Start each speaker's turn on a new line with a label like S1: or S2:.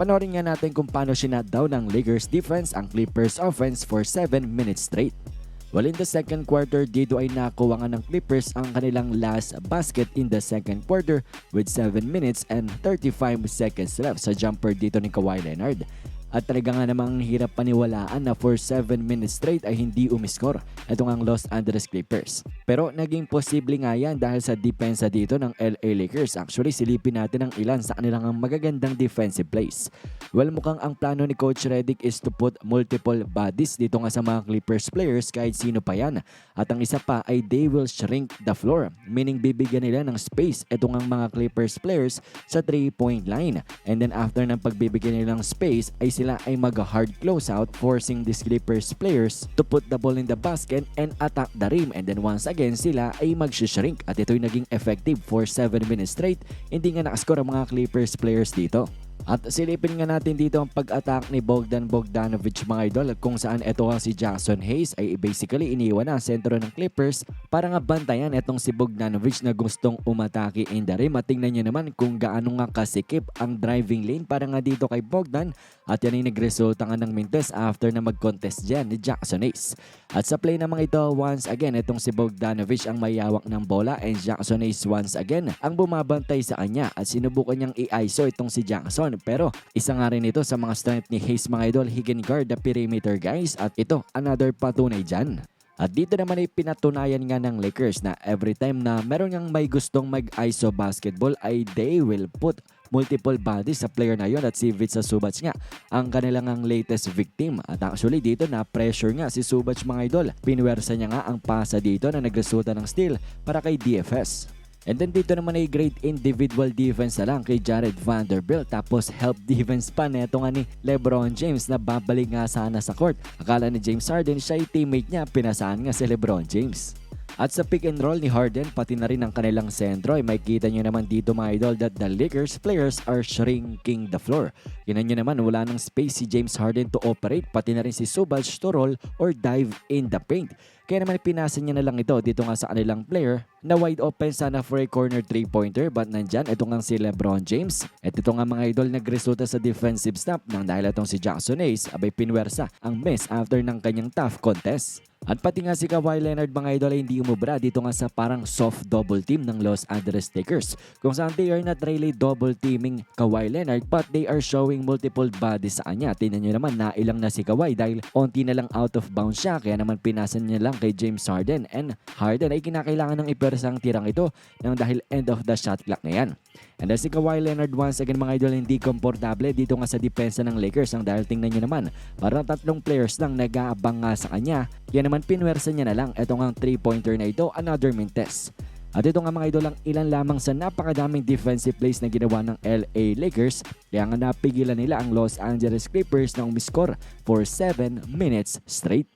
S1: Panorin nga natin kung paano sinatdown ng Lakers defense ang Clippers offense for 7 minutes straight. Well, in the second quarter, dito ay nakuha nga ng Clippers ang kanilang last basket in the second quarter with 7 minutes and 35 seconds left sa jumper dito ni Kawhi Leonard. At talaga nga namang hirap paniwalaan na for 7 minutes straight ay hindi umiskor itong ang Los Angeles Clippers. Pero naging posible nga yan dahil sa depensa dito ng LA Lakers. Actually, silipin natin ang ilan sa kanilang ang magagandang defensive plays. Well, mukhang ang plano ni Coach Redick is to put multiple bodies dito nga sa mga Clippers players kahit sino pa yan. At ang isa pa ay they will shrink the floor. Meaning bibigyan nila ng space itong ang mga Clippers players sa 3-point line. And then after ng pagbibigyan nila ng space ay sila ay mag-hard closeout forcing these Clippers players to put the ball in the basket and attack the rim. And then once again sila ay mag-shrink at ito'y naging effective for 7 minutes straight. Hindi nga nakascore ang mga Clippers players dito. At silipin nga natin dito ang pag-attack ni Bogdan Bogdanovic mga idol kung saan ito nga si Jackson Hayes ay basically iniwan na ang sentro ng Clippers para nga bantayan itong si Bogdanovic na gustong umatake in the rim. At tingnan nyo naman kung gaano nga kasikip ang driving lane para nga dito kay Bogdan. At yan ay nagresulta nga ng mintes after na mag-contest dyan ni Jackson Hayes. At sa play namang ito once again itong si Bogdanovic ang mayawak ng bola and Jackson Hayes once again ang bumabantay sa kanya at sinubukan niyang i-ISO itong si Jackson pero isa nga rin ito sa mga strength ni Hayes mga idol, he can guard the perimeter guys at ito another patunay dyan. At dito naman ay pinatunayan nga ng Lakers na every time na meron ngang may gustong mag-ISO basketball ay they will put multiple bodies sa player na yon at si Vitsa Subac nga ang kanilang ang latest victim. At actually dito na pressure nga si Subac mga idol. Pinwersa niya nga ang pasa dito na nagresulta ng steal para kay DFS. And then dito naman ay great individual defense na lang kay Jared Vanderbilt tapos help defense pa neto nga ni Lebron James na babalik nga sana sa court. Akala ni James Harden siya ay teammate niya pinasaan nga si Lebron James. At sa pick and roll ni Harden pati na rin ang kanilang sentro ay makikita nyo naman dito mga idol that the Lakers players are shrinking the floor. Kinan nyo naman wala ng space si James Harden to operate pati na rin si Subal to roll or dive in the paint. Kaya naman pinasa niya na lang ito dito nga sa kanilang player na wide open sana for a corner 3-pointer but nandyan ito nga si Lebron James. At ito nga mga idol nagresulta sa defensive stop nang dahil itong si Jackson Hayes abay pinwersa ang miss after ng kanyang tough contest. At pati nga si Kawhi Leonard mga idol hindi umubra dito nga sa parang soft double team ng Los Angeles Lakers. Kung saan they are not really double teaming Kawhi Leonard but they are showing multiple bodies sa kanya. Tingnan nyo naman na ilang na si Kawhi dahil onti na lang out of bounds siya kaya naman pinasan niya lang kay James Harden and Harden ay kinakailangan ng ipersang tirang ito nang dahil end of the shot clock na yan. And as si Kawhi Leonard once again mga idol hindi komportable dito nga sa depensa ng Lakers ang dahil tingnan nyo naman parang tatlong players lang nag-aabang nga sa kanya kaya naman pinwersa niya na lang itong ang 3-pointer na ito another mintes. At ito nga mga idol ang ilan lamang sa napakadaming defensive plays na ginawa ng LA Lakers kaya nga napigilan nila ang Los Angeles Clippers na umiskor for 7 minutes straight.